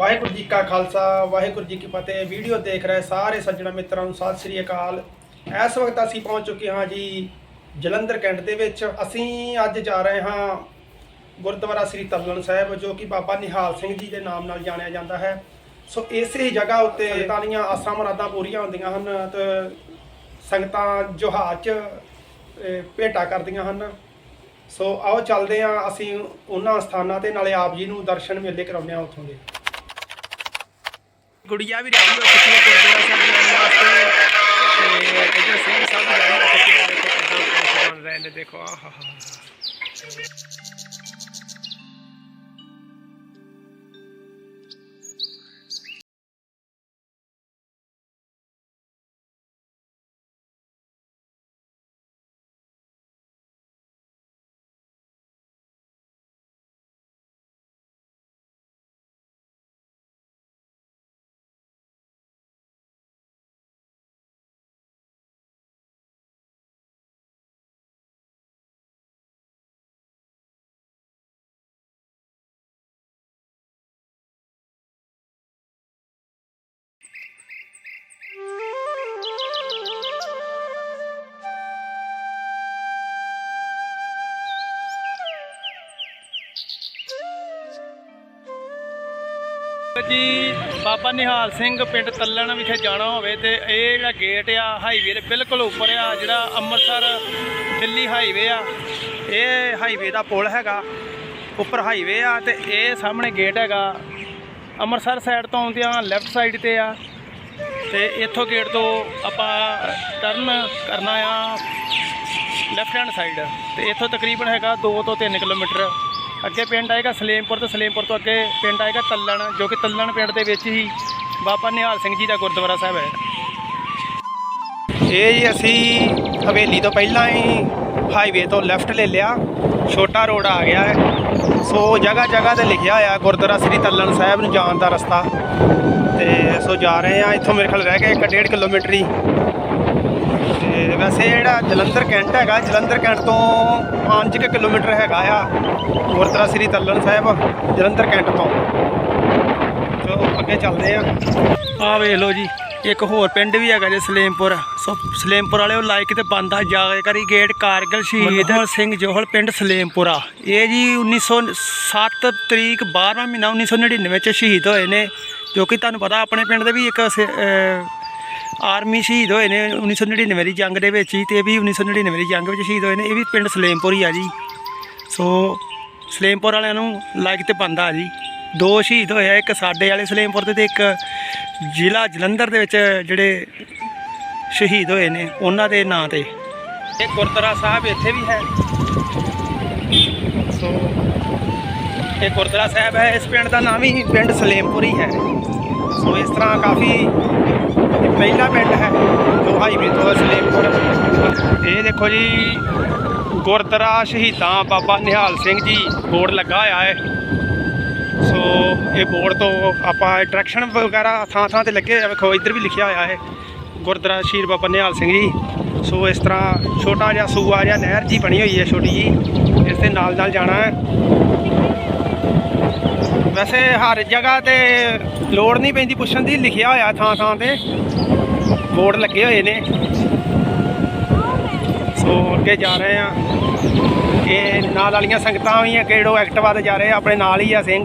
ਵਾਹਿਗੁਰੂ ਜੀ ਕਾ ਖਾਲਸਾ ਵਾਹਿਗੁਰੂ ਜੀ ਕੀ ਫਤਿਹ। ਵੀਡੀਓ ਦੇਖ ਰਹੇ ਸਾਰੇ ਸੱਜਣਾ ਮਿੱਤਰਾਂ ਨੂੰ ਸਤਿ ਸ੍ਰੀ ਅਕਾਲ। ਇਸ ਵਕਤ ਅਸੀਂ ਪਹੁੰਚ ਚੁੱਕੇ ਹਾਂ ਜੀ ਜਲੰਧਰ ਕੈਂਟ ਦੇ ਵਿੱਚ। ਅਸੀਂ ਅੱਜ ਜਾ ਰਹੇ ਹਾਂ ਗੁਰਦੁਆਰਾ ਸ੍ਰੀ ਤਲਣ ਸਾਹਿਬ ਜੋ ਕਿ ਬਾਬਾ ਨਿਹਾਲ ਸਿੰਘ ਜੀ ਦੇ ਨਾਮ ਨਾਲ ਜਾਣਿਆ ਜਾਂਦਾ ਹੈ। ਸੋ ਇਸੇ ਹੀ ਜਗ੍ਹਾ ਉੱਤੇ ਸੰਗਤਾਂ ਦੀਆਂ ਆਸਾਂ ਮੁਰਾਦਾਂ ਪੂਰੀਆਂ ਹੁੰਦੀਆਂ ਹਨ ਤੇ ਸੰਗਤਾਂ ਜੁਹਾਰ 'ਚ ਅਹ, ਭੇਟਾ ਕਰਦੀਆਂ ਹਨ। ਸੋ ਆਓ ਚੱਲਦੇ ਹਾਂ। ਅਸੀਂ ਉਹਨਾਂ ਸਥਾਨਾਂ ਤੇ ਨਾਲੇ ਆਪ ਜੀ ਨੂੰ ਦਰਸ਼ਨ ਮੇਲੇ ਕਰਾਉਂਦੇ ਹਾਂ ਉੱਥੋਂ ਦੇ। ਗੁੜੀਆ ਵੀ ਰੈਡੀ ਹੋ ਚੁੱਕੀ ਹੈ ਗੁਰਦੁਆਰਾ ਸਾਹਿਬ ਜਾਣ ਵਾਸਤੇ। ਤੇ ਇੱਧਰ ਸਿੰਘ ਸਾਹਿਬ ਰੈਡੀ ਹੋ ਚੁੱਕੇ ਨੇ ਦੇਖੋ ਕਿੱਦਾਂ ਬਣ ਰਹੇ ਨੇ, ਦੇਖੋ, ਆਹ ਜੀ, ਬਾਬਾ ਨਿਹਾਲ ਸਿੰਘ ਪਿੰਡ ਤੱਲਣ ਵਿਖੇ ਜਾਣਾ ਹੋਵੇ ਤੇ ਇਹ ਜਿਹੜਾ ਗੇਟ ਆ ਹਾਈਵੇ ਦੇ ਬਿਲਕੁਲ ਉੱਪਰ ਆ, ਜਿਹੜਾ ਅੰਮ੍ਰਿਤਸਰ ਦਿੱਲੀ ਹਾਈਵੇ ਆ, ਇਹ ਹਾਈਵੇ ਦਾ ਪੁਲ ਹੈਗਾ, ਉੱਪਰ ਹਾਈਵੇ ਆ ਤੇ ਇਹ ਸਾਹਮਣੇ ਗੇਟ ਹੈਗਾ, ਅੰਮ੍ਰਿਤਸਰ ਸਾਈਡ ਤੋਂ ਆਉਂਦਿਆਂ ਲੈਫਟ ਸਾਈਡ ਤੇ ਆ, ਤੇ ਇੱਥੋਂ ਗੇਟ ਤੋਂ ਆਪਾਂ ਟਰਨ ਕਰਨਾ ਆ ਲੈਫਟ ਹੈਂਡ ਸਾਈਡ ਤੇ ਇੱਥੋਂ ਤਕਰੀਬਨ ਹੈਗਾ 2 ਤੋਂ 3 ਕਿਲੋਮੀਟਰ। ਅੱਗੇ ਪਿੰਡ ਆਏਗਾ ਸਲੇਮਪੁਰ ਤੇ ਸਲੇਮਪੁਰ ਤੋਂ ਅੱਗੇ ਪਿੰਡ ਆਏਗਾ ਤੱਲਣ, ਜੋ ਕਿ ਤੱਲਣ ਪਿੰਡ ਦੇ ਵਿੱਚ ਹੀ ਬਾਬਾ ਨਿਹਾਲ ਸਿੰਘ ਜੀ ਦਾ ਗੁਰਦੁਆਰਾ ਸਾਹਿਬ ਹੈ। ਇਹ ਜੀ ਅਸੀਂ ਹਵੇਲੀ ਤੋਂ ਪਹਿਲਾਂ ਹੀ ਹਾਈਵੇ ਤੋਂ ਲੈਫਟ ਲੈ ਲਿਆ, ਛੋਟਾ ਰੋਡ ਆ ਗਿਆ ਹੈ। ਸੋ ਜਗ੍ਹਾ ਜਗ੍ਹਾ ਤੇ ਲਿਖਿਆ ਹੋਇਆ ਗੁਰਦੁਆਰਾ ਸ੍ਰੀ ਤੱਲਣ ਸਾਹਿਬ ਨੂੰ ਜਾਣ ਦਾ ਰਸਤਾ। ਤੇ ਸੋ ਜਾ ਰਹੇ ਆ ਇੱਥੋਂ ਮੇਰੇ ਖਿਆਲ ਰਹਿ ਗਿਆ 1.5 ਕਿਲੋਮੀਟਰ ਹੀ। ਵੈਸੇ ਜਿਹੜਾ ਜਲੰਧਰ ਕੈਂਟ ਹੈਗਾ ਜਲੰਧਰ ਕੈਂਟ ਤੋਂ 5 ਕਿਲੋਮੀਟਰ ਹੈਗਾ ਆ ਗੁਰਦੁਆਰਾ ਸ੍ਰੀ ਤੱਲਣ ਸਾਹਿਬ ਜਲੰਧਰ ਕੈਂਟ ਤੋਂ। ਸੋ ਅੱਗੇ ਚੱਲਦੇ ਆ। ਆਹ ਵੇਖ ਲਓ ਜੀ ਇੱਕ ਹੋਰ ਪਿੰਡ ਵੀ ਹੈਗਾ ਜੇ ਸਲੇਮਪੁਰ। ਸੋ ਸਲੇਮਪੁਰ ਵਾਲਿਓ ਲਾਈਕ ਤੇ ਬੰਦਾ ਜਾ ਕੇ ਕਰੀ ਗੇਟ ਕਾਰਗਲ ਸ਼ਹੀਦ ਸਿੰਘ ਜੋਹਲ ਪਿੰਡ ਸਲੇਮਪੁਰਾ ਇਹ ਜੀ 1907 ਤਰੀਕ 12ਵਾਂ ਮਹੀਨਾ 1999 ਚ ਸ਼ਹੀਦ ਹੋਏ ਨੇ ਜੋ ਕਿ ਤੁਹਾਨੂੰ ਪਤਾ ਆਪਣੇ ਪਿੰਡ ਦੇ ਵੀ ਇੱਕ ਆਰਮੀ ਸ਼ਹੀਦ ਹੋਏ ਨੇ 1999 ਦੀ ਜੰਗ ਦੇ ਵਿੱਚ ਹੀ ਤੇ ਇਹ ਵੀ 1999 ਦੀ ਜੰਗ ਵਿੱਚ ਸ਼ਹੀਦ ਹੋਏ ਨੇ, ਇਹ ਵੀ ਪਿੰਡ ਸਲੇਮਪੁਰ ਹੀ ਆ ਜੀ। ਸੋ ਸਲੇਮਪੁਰ ਵਾਲਿਆਂ ਨੂੰ ਲਾਈਕ ਤੇ ਬੰਦਾ ਜੀ। ਦੋ ਸ਼ਹੀਦ ਹੋਏ ਆ, ਇੱਕ ਸਾਡੇ ਵਾਲੇ ਸਲੇਮਪੁਰ ਦੇ ਤੇ ਇੱਕ ਜ਼ਿਲ੍ਹਾ ਜਲੰਧਰ ਦੇ ਵਿੱਚ ਜਿਹੜੇ ਸ਼ਹੀਦ ਹੋਏ ਨੇ, ਉਹਨਾਂ ਦੇ ਨਾਂ ਤੇ। ਇਹ ਗੁਰਦੁਆਰਾ ਸਾਹਿਬ ਇੱਥੇ ਵੀ ਹੈ। ਸੋ ਇਹ ਗੁਰਦੁਆਰਾ ਸਾਹਿਬ ਹੈ, ਇਸ ਪਿੰਡ ਦਾ ਨਾਮ ਹੀ ਪਿੰਡ ਸਲੇਮਪੁਰ ਹੀ ਹੈ। ਸੋ ਇਸ ਤਰ੍ਹਾਂ ਕਾਫੀ ਇਹ ਪਹਿਲਾ ਪਿੰਡ ਹੈ, ਜੋ ਹਾਈਵੇ ਤੋਂ ਸਲੇਮਪੁਰ। ਇਹ ਦੇਖੋ ਜੀ, ਗੁਰਦੁਆਰਾ ਸ਼ਹੀਦਾਂ ਬਾਬਾ ਨਿਹਾਲ ਸਿੰਘ ਜੀ ਬੋਰਡ ਲੱਗਾ ਹੋਇਆ ਹੈ। ਸੋ ਇਹ ਬੋਰਡ ਤੋਂ ਆਪਾਂ ਡਾਇਰੈਕਸ਼ਨ ਵਗੈਰਾ ਥਾਂ ਥਾਂ ਤੇ ਲੱਗੇ ਹੋਏ ਵੇਖੋ, ਇੱਧਰ ਵੀ ਲਿਖਿਆ ਹੋਇਆ ਹੈ, ਗੁਰਦੁਆਰਾ ਸ਼ਹੀਦ ਬਾਬਾ ਨਿਹਾਲ ਸਿੰਘ ਜੀ। ਸੋ ਇਸ ਤਰ੍ਹਾਂ ਛੋਟਾ ਜਿਹਾ ਸੂਆ ਜਿਹਾ ਨਹਿਰ ਜੀ ਬਣੀ ਹੋਈ ਹੈ, ਛੋਟੀ ਜੀ। ਇਸ ਦੇ ਨਾਲ ਨਾਲ ਜਾਣਾ ਹੈ। ਵੈਸੇ ਹਰ ਜਗ੍ਹਾ ਤੇ ਲੋੜ ਨਹੀਂ ਪੈਂਦੀ ਪੁੱਛਣ ਦੀ, ਲਿਖਿਆ ਹੋਇਆ ਥਾਂ ਥਾਂ ਤੇ। ਬੋਰਡ ਲੱਗੇ ਹੋਏ ਨੇ। ਸੋ ਅੱਗੇ ਜਾ ਰਹੇ ਆ ਇਹ ਨਾਲ ਵਾਲੀਆਂ ਸੰਗਤਾਂ ਵੀ ਆ, ਕਿਹੜੋ ਐਕਟਿਵਾ ਤੇ ਜਾ ਰਹੇ ਆ, ਆਪਣੇ ਨਾਲ ਹੀ ਆ ਸਿੰਘ।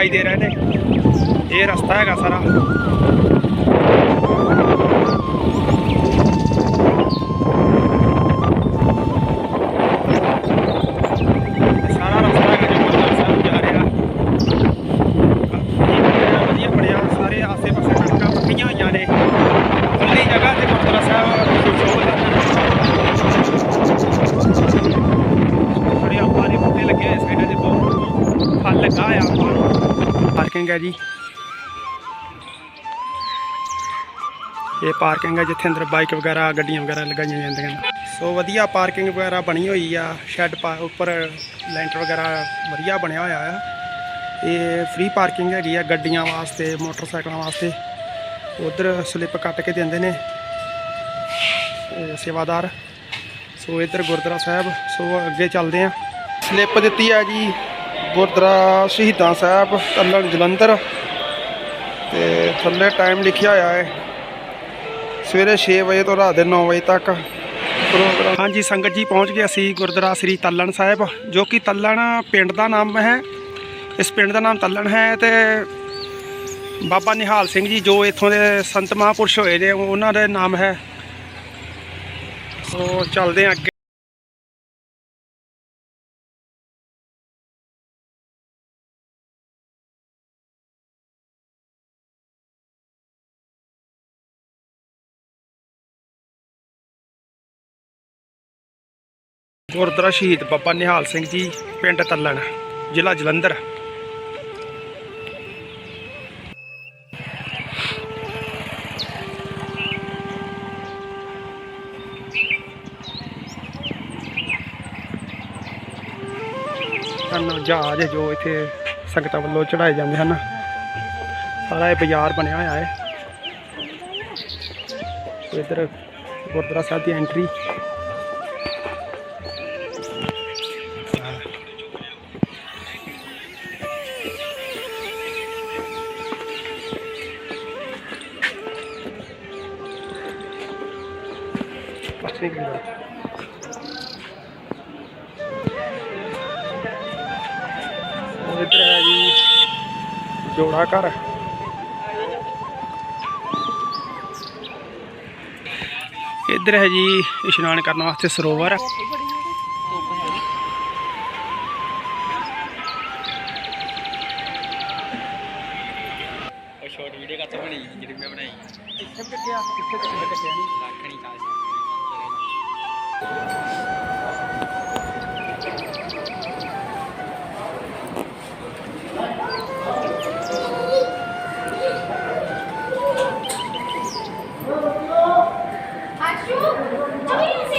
ਦਿਖਾਈ ਦੇ ਰਹੇ ਨੇ। ਇਹ ਰਸਤਾ ਹੈਗਾ ਸਾਰਾ। ਇਹ ਫਲ ਲੱਗਾ ਆ ਪਾਰਕਿੰਗ ਹੈ ਜੀ। ਇਹ ਪਾਰਕਿੰਗ ਹੈ ਜਿੱਥੇ ਅੰਦਰ ਬਾਈਕ ਵਗੈਰਾ, ਗੱਡੀਆਂ ਵਗੈਰਾ ਲਗਾਈਆਂ ਜਾਂਦੀਆਂ। ਸੋ ਵਧੀਆ ਪਾਰਕਿੰਗ ਵਗੈਰਾ ਬਣੀ ਹੋਈ ਆ। ਸ਼ੈੱਡ ਪਾ ਉੱਪਰ ਲੈਂਟਰ ਵਗੈਰਾ ਵਧੀਆ ਬਣਿਆ ਹੋਇਆ ਆ। ਇਹ ਫ੍ਰੀ ਪਾਰਕਿੰਗ ਹੈਗੀ ਆ ਗੱਡੀਆਂ ਵਾਸਤੇ, ਮੋਟਰਸਾਈਕਲਾਂ ਵਾਸਤੇ। ਉਧਰ ਸਲਿੱਪ ਕੱਟ ਕੇ ਦਿੰਦੇ ਨੇ। ਸੇਵਾਦਾਰ। ਸੋ ਇੱਧਰ ਗੁਰਦੁਆਰਾ ਸਾਹਿਬ। ਸੋ ਅੱਗੇ ਚੱਲਦੇ ਆ। ਸਲਿੱਪ ਦਿੱਤੀ ਹੈ ਜੀ। ਗੁਰਦੁਆਰਾ ਸ਼ਹੀਦਾਂ ਸਾਹਿਬ, ਤੱਲਣ ਜਲੰਧਰ। ਤੇ ਥੱਲੇ ਟਾਈਮ ਲਿਖਿਆ ਹੋਇਆ ਹੈ। ਸਵੇਰੇ 6 ਵਜੇ ਤੋਂ ਰਾਤ ਦੇ 9 ਵਜੇ ਤੱਕ ਪ੍ਰੋਗਰਾਮ ਹਾਂਜੀ, ਸੰਗਤ ਜੀ ਪਹੁੰਚ ਗਏ ਅਸੀਂ ਗੁਰਦੁਆਰਾ ਸ੍ਰੀ ਤੱਲਣ ਸਾਹਿਬ, ਜੋ ਕਿ ਤੱਲਣ ਪਿੰਡ ਦਾ ਨਾਮ ਹੈ। ਇਸ ਪਿੰਡ ਦਾ ਨਾਮ ਤੱਲਣ ਹੈ ਤੇ ਬਾਬਾ ਨਿਹਾਲ ਸਿੰਘ ਜੀ ਜੋ ਇੱਥੋਂ ਦੇ ਸੰਤ ਮਹਾਂਪੁਰਸ਼ ਹੋਏ ਨੇ, ਉਹਨਾਂ ਦੇ ਨਾਮ ਹੈ। ਸੋ ਚੱਲਦੇ ਹਾਂ ਗੁਰਦੁਆਰਾ ਸ਼ਹੀਦ ਬਾਬਾ ਨਿਹਾਲ ਸਿੰਘ ਜੀ, ਪਿੰਡ ਤੱਲਣ, ਜ਼ਿਲ੍ਹਾ ਜਲੰਧਰ। ਹਨ ਜਹਾਜ਼ ਜੋ ਇੱਥੇ ਸੰਗਤਾਂ ਵੱਲੋਂ ਚੜਾਏ ਜਾਂਦੇ ਹਨ। ਸਾਰਾ ਇਹ ਬਾਜ਼ਾਰ ਬਣਿਆ ਹੋਇਆ ਹੈ। ਸੋ ਇੱਧਰ ਗੁਰਦੁਆਰਾ ਸਾਹਿਬ ਦੀ ਐਂਟਰੀ ਇੱਧਰ ਹੈ ਜੀ ਜੋੜਾ ਘਰ। ਇੱਧਰ ਹੈ ਜੀ ਇਸ਼ਨਾਨ ਕਰਨ ਵਾਸਤੇ ਸਰੋਵਰ। ਉਹ ਸ਼ਾਰਟ ਵੀਡੀਓ ਕੱਟ ਬਣੀ ਜਿਹੜੀ ਮੈਂ ਬਣਾਈ। ਕਿੱਥੇ ਕੱਟਿਆ ਕਿੱਥੇ ਕੱਟਿਆ ਲੱਖਣੀ ਕਾਲ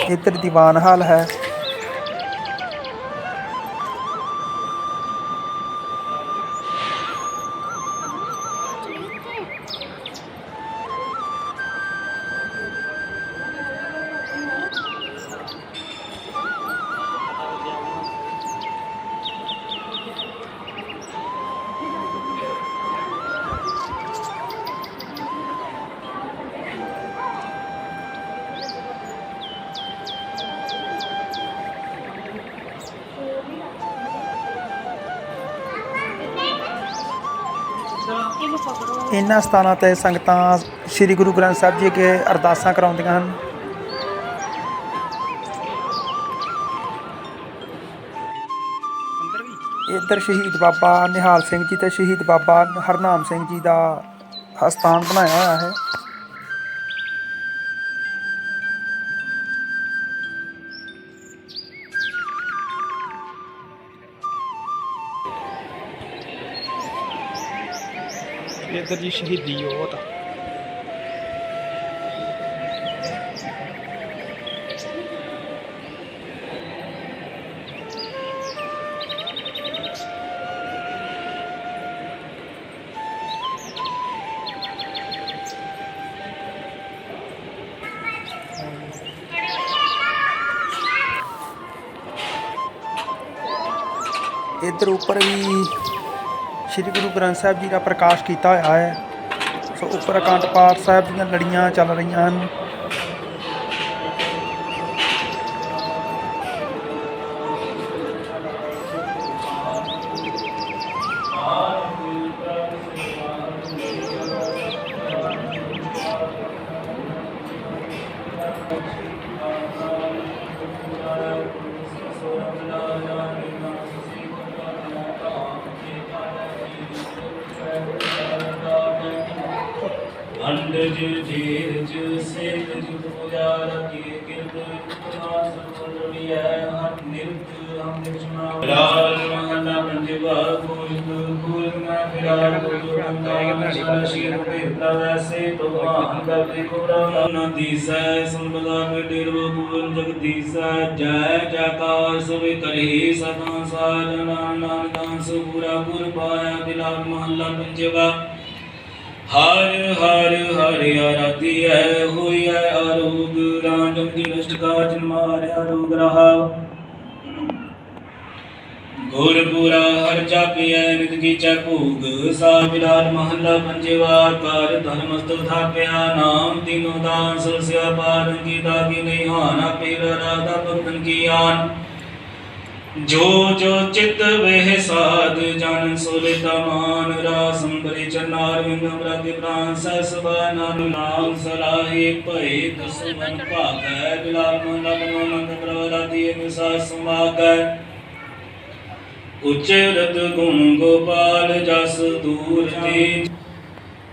ਇੱਧਰ ਦੀਵਾਨ ਹਾਲ ਹੈ। ਇਹਨਾਂ ਸਥਾਨਾਂ ਤੇ ਸੰਗਤਾਂ ਸ੍ਰੀ ਗੁਰੂ ਗ੍ਰੰਥ ਸਾਹਿਬ ਜੀ ਅੱਗੇ ਅਰਦਾਸਾਂ ਕਰਾਉਂਦੀਆਂ ਹਨ। ਇੱਧਰ ਸ਼ਹੀਦ ਬਾਬਾ ਨਿਹਾਲ ਸਿੰਘ ਜੀ ਤੇ ਸ਼ਹੀਦ ਬਾਬਾ ਹਰਨਾਮ ਸਿੰਘ ਜੀ ਦਾ ਸਥਾਨ ਬਣਾਇਆ ਹੋਇਆ ਹੈ। ਇੱਧਰ ਜੀ ਸ਼ਹੀਦੀ ਜੋਤ ਇੱਧਰ ਉੱਪਰ ਵੀ ਸ੍ਰੀ ਗੁਰੂ ਗ੍ਰੰਥ ਸਾਹਿਬ ਜੀ ਦਾ ਪ੍ਰਕਾਸ਼ ਕੀਤਾ ਹੋਇਆ ਹੈ। ਸੋ ਉੱਪਰ ਅਕੰਡ ਪਾਠ ਸਾਹਿਬ ਦੀਆਂ ਲੜੀਆਂ ਚੱਲ ਰਹੀਆਂ ਹਨ। ਅੰਡਜ ਜੀਰਜ ਸੇਤ ਜੁਗ ਪੁਜਾਰ ਕਿਰਤ ਉਪਨਾ ਸਰਵ ਹਰ ਨਿਰਤ ਹਮ ਨਿਰਜਨਾ ਰਾਜ ਮਹਲਾ ਪੰਜਵਾ ਕੋਇ ਕੋਇ ਮੈਂ ਫਿਰਾਰ ਗੁਰੰਦਾ ਸ਼ਿਵਾ ਸ਼ੀਰ ਭੇਤਾ ਵੈਸੇ ਤੋ ਮਾਨ ਕੋਰਾ ਨਾ ਦੀਸੈ ਸੰਬਦਾ ਮੇਟੇ ਰੋ ਪੂਰਨ ਜਗਦੀਸੈ ਜੈ ਜੈਕਾਰ ਸਵੇ ਕਰੀ ਸਦਾ ਸਾਜਨਾ ਨਾਨਕ ਸੁਪੂਰਾ ਪੁਰ ਪਾਇਆ ਬਿਲਾਲ ਮਹੱਲਾ ਪੰਜਵਾ ਹਰ ਹਰ ਹਰ ਆਰਾਧੀ ਹੈ ਹੋਈ ਹੈ ਦੀ ਨਸ਼ਟ ਕਾ ਜਨਮਾਰਿਆ ਰੋਗ ਰਹਾ। ਗੁਰਪੁਰਾ ਹਰ ਜਾਪਿਐ ਨਿਤ ਕੀਚੈ ਭੂਗ। ਸਾ ਬਿਰਾਜ ਮਹੱਲਾ ਪੰਜਵਾ ਕਰ। ਧਰਮਸਤ ਥਾਪਿਆ, ਨਾਮ ਤਿਨੋ ਦਾਨ ਸਸਿਆ ਪਾਰੰਗੀ ਦਾਗੀ ਨਹੀਂ ਹਾਨਾ। ਪੀਰ ਰਾਧਾ ਭਗਤਨ ਕੀ ਆਨ। ਜੋ ਜੋ ਚਿਤ ਵਹਿ ਸਾਧ, ਜਨ ਸੁਲਿਤਾ ਮਾਨ ਰਾਸੰ ਬਰੀ ਚਨਾਰ ਵਿੰਦ ਅਮਰਤਿ ਪ੍ਰਾਨ ਸਸਬਾ ਨਾਮ ਨਾਮ ਸਲਾਹੀ ਭਈ ਦਸਮਨ ਭਾਗੈ ਬਿਲਾਲ ਮਹਲਾ ਬਨਵੰਤ ਪ੍ਰਵਰਾਤੀ ਨਿਸਾ ਸਮਾਗੈ ਉਚਰਤ ਗੁਣ ਗੋਪਾਲ ਜਸ ਦੂਰ ਤੇ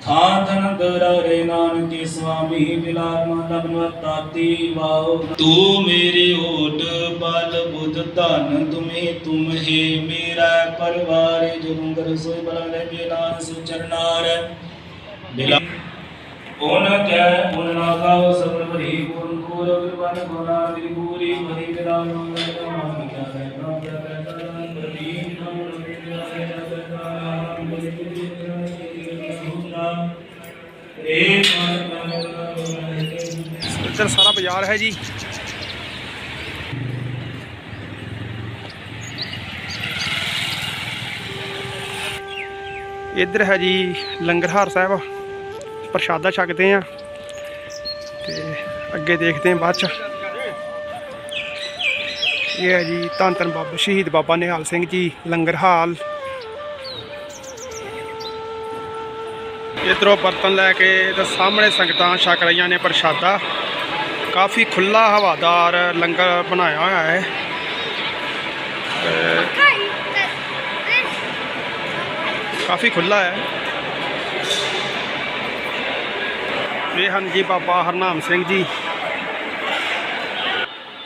ਥਾਂ ਥਨ ਦਰਾਰੇ ਨਾਨਕੇ ਸੁਆਮੀ ਬਿਲਾਲ ਮਹਲਾ ਬਨਵਤਾਤੀ ਵਾਓ। ਤੂੰ ਮੇਰੇ ਓਟ ਬਲ ਬੁੱਧ ਧਨ ਤੁਮੇ ਤੁਮ ਹੈ ਮੇਰਾ ਪਰਵਾਰ ਜੁਗੰਗਰ ਸੋਈ ਬਲਾਲੇ ਬੇਨਾਨ ਸੁਚਰਨਾਰ ਬਿਲਾ ਓਨ ਕੈ ਓਨ ਨਾ ਕਾਉ ਸਬਰ ਭਰੀ ਪੂਰਨ ਪੂਰ ਵਿਵਨ ਗੁਨਾ ਦੀ ਪੂਰੀ ਮਰੀ ਬਿਲਾਲ ਮਹਲਾ ਇੱਧਰ ਸਾਰਾ ਬਾਜ਼ਾਰ ਹੈ ਜੀ। ਇੱਧਰ ਹੈ ਜੀ ਲੰਗਰਹਾਰ ਸਾਹਿਬ। ਪ੍ਰਸ਼ਾਦਾ ਛਕਦੇ ਆ ਤੇ ਅੱਗੇ ਦੇਖਦੇ ਆ ਬਾਅਦ ਚ। ਇਹ ਹੈ ਜੀ ਧੰਨ ਧੰਨ ਬਾਬਾ ਸ਼ਹੀਦ ਬਾਬਾ ਨਿਹਾਲ ਸਿੰਘ ਜੀ ਲੰਗਰ ਹਾਲ ਇਧਰੋਂ ਬਰਤਨ ਲੈ ਕੇ ਤੇ ਸਾਹਮਣੇ ਸੰਗਤਾਂ ਛਕ ਰਹੀਆਂ ਨੇ ਪ੍ਰਸ਼ਾਦਾ। ਕਾਫੀ ਖੁੱਲਾ ਹਵਾਦਾਰ ਲੰਗਰ ਬਣਾਇਆ ਹੋਇਆ ਹੈ। ਕਾਫੀ ਖੁੱਲਾ ਹੈ। ਇਹ ਹਨ ਜੀ ਬਾਬਾ ਹਰਨਾਮ ਸਿੰਘ ਜੀ।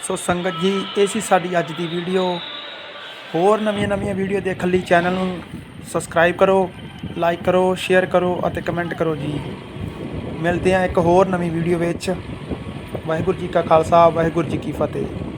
ਸੋ ਸੰਗਤ ਜੀ, ਇਹ ਸੀ ਸਾਡੀ ਅੱਜ ਦੀ ਵੀਡੀਓ ਹੋਰ ਨਵੀਆਂ ਨਵੀਆਂ ਵੀਡੀਓ ਦੇਖਣ ਲਈ ਚੈਨਲ ਨੂੰ ਸਬਸਕ੍ਰਾਈਬ ਕਰੋ। ਲਾਈਕ ਕਰੋ ਸ਼ੇਅਰ ਕਰੋ ਅਤੇ ਕਮੈਂਟ ਕਰੋ ਜੀ। ਮਿਲਦੇ ਹਾਂ ਇੱਕ ਹੋਰ ਨਵੀਂ ਵੀਡੀਓ ਵਿੱਚ। ਵਾਹਿਗੁਰੂ ਜੀ ਕਾ ਖਾਲਸਾ, ਵਾਹਿਗੁਰੂ ਜੀ ਕੀ ਫਤਿਹ।